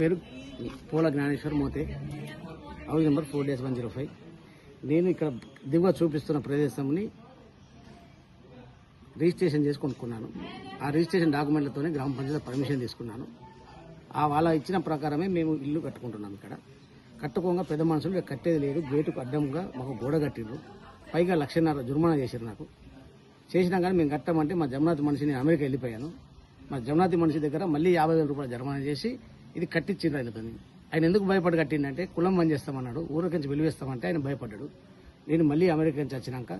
పేరు Pula Jnaneshwar Mothe. House number four dash one zero five. నేను ఇక్కడ దిగువ చూపిస్తున్న ప్రదేశంని రిజిస్ట్రేషన్ చేసి కొనుక్కున్నాను. ఆ రిజిస్ట్రేషన్ డాక్యుమెంట్లతోనే గ్రామ పంచాయతీ పర్మిషన్ తీసుకున్నాను. ఆ వాళ్ళ ఇచ్చిన ప్రకారమే మేము ఇల్లు కట్టుకుంటున్నాం ఇక్కడ. కట్టుకోగా పెద్ద మనుషులు కట్టేది లేదు. గేటుకు అడ్డంగా మాకు గోడ కట్టిండ్రు పైగా లక్షన్నర జుర్మానా చేశారు నాకు. చేసినా కానీ మేము కట్టమంటే మా జగన్నాథ్ మనిషి నేను అమెరికా వెళ్ళిపోయాను. మా జమనాతి మనిషి దగ్గర మళ్ళీ యాభై వేల రూపాయలు జర్మానా చేసి ఇది కట్టించిండ్రు ఆయనతో ఆయన ఎందుకు భయపడి కట్టిండంటే కులం బంద్ చేస్తామన్నాడు ఊరికి వెలివేస్తామంటే ఆయన భయపడ్డాడు. నేను మళ్ళీ అమెరికా నుంచి వచ్చినాక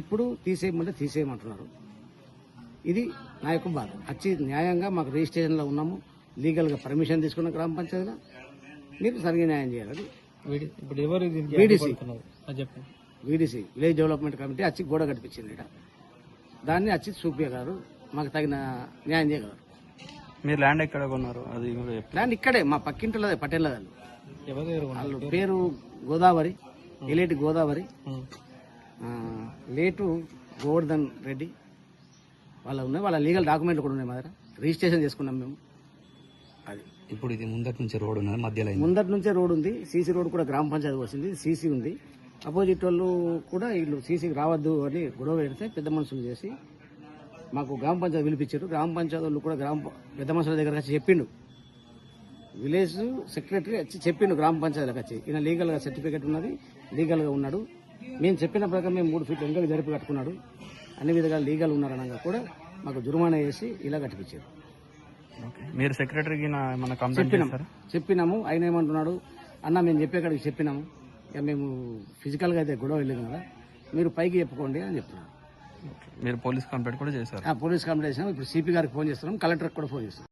ఇప్పుడు తీసేయమంటే తీసేయమంటున్నారు. ఇది నా యొక్క బాధ. వచ్చి న్యాయంగా మాకు రిజిస్ట్రేషన్లో ఉన్నాము లీగల్గా పర్మిషన్ తీసుకున్న గ్రామ పంచాయతీలో. మీరు సరిగా న్యాయం చేయాలి. ఇప్పుడు ఎవరు VDC. VDC village development committee వచ్చి గోడ కట్టించింది దాన్ని వచ్చి చూపించగలరు మాకు తగిన న్యాయం చేయగలరు. మీరు ల్యాండ్ ఎక్కడ కొన్నారు? అది కూడా చెప్పండి. దాన్ని ఇక్కడే మా పక్కింటిలో పటేళ్ళ వాళ్ళు ఎవరు పేరు గోదావరి ఎలేటి గోదావరి. ఆ, లేటు గోవర్ధన్ రెడ్డి. వాళ్ళ ఉన్నాయి వాళ్ళ లీగల్ డాక్యుమెంట్లు కూడా ఉన్నాయి మా దగ్గర. రిజిస్ట్రేషన్ చేసుకున్నాం మేము. అది. ఇప్పుడు ఇది ముందటి నుంచి రోడ్ ఉన్నది మధ్యలో అయింది. ముందటి నుంచే రోడ్ ఉంది. సీసీ రోడ్ కూడా గ్రామ పంచాయతీ వచ్చింది సీసీ ఉంది. అపోజిట్ వాళ్ళు కూడా వీళ్ళు సీసీకి రావద్దు అని గొడవ పెడితే పెద్ద మనుషులు చేసి మాకు గ్రామ పంచాయతీ పిలిపించారు. గ్రామ పంచాయతీ వాళ్ళు కూడా గ్రామ పెద్ద మనుషుల దగ్గర వచ్చి చెప్పిండు. విలేజ్ సెక్రటరీ వచ్చి చెప్పిండు గ్రామ పంచాయతీలకు వచ్చి. ఈయన లీగల్గా సర్టిఫికేట్ ఉన్నది లీగల్గా ఉన్నాడు. మేము చెప్పిన ప్రకారం మేము మూడు ఫీట్లు ఎంగలు జరిపి కట్టుకున్నాడు. అన్ని విధాలుగా లీగల్ ఉన్నారనగా కూడా మాకు జుర్మానా వేసి ఇలా కట్టిపించారు. ఓకే. మీరు సెక్రటరీకి చెప్పినాం. చెప్పినాము. ఆయన ఏమంటున్నాడు? అన్న మేము చెప్పే కాడికి చెప్పినాము. ఇక మేము ఫిజికల్గా అయితే గొడవ వెళ్ళాము కదా. మీరు పైకి చెప్పుకోండి అని చెప్తున్నాను. మీరు పోలీస్ కంప్లైంట్ కూడా చేశారు. ఆ పోలీస్ కంప్లైంట్ చేసినాం. ఇప్పుడు సిపి గారికి ఫోన్ చేస్తున్నాం. కలెక్టర్కి కూడా ఫోన్ చేస్తున్నాం.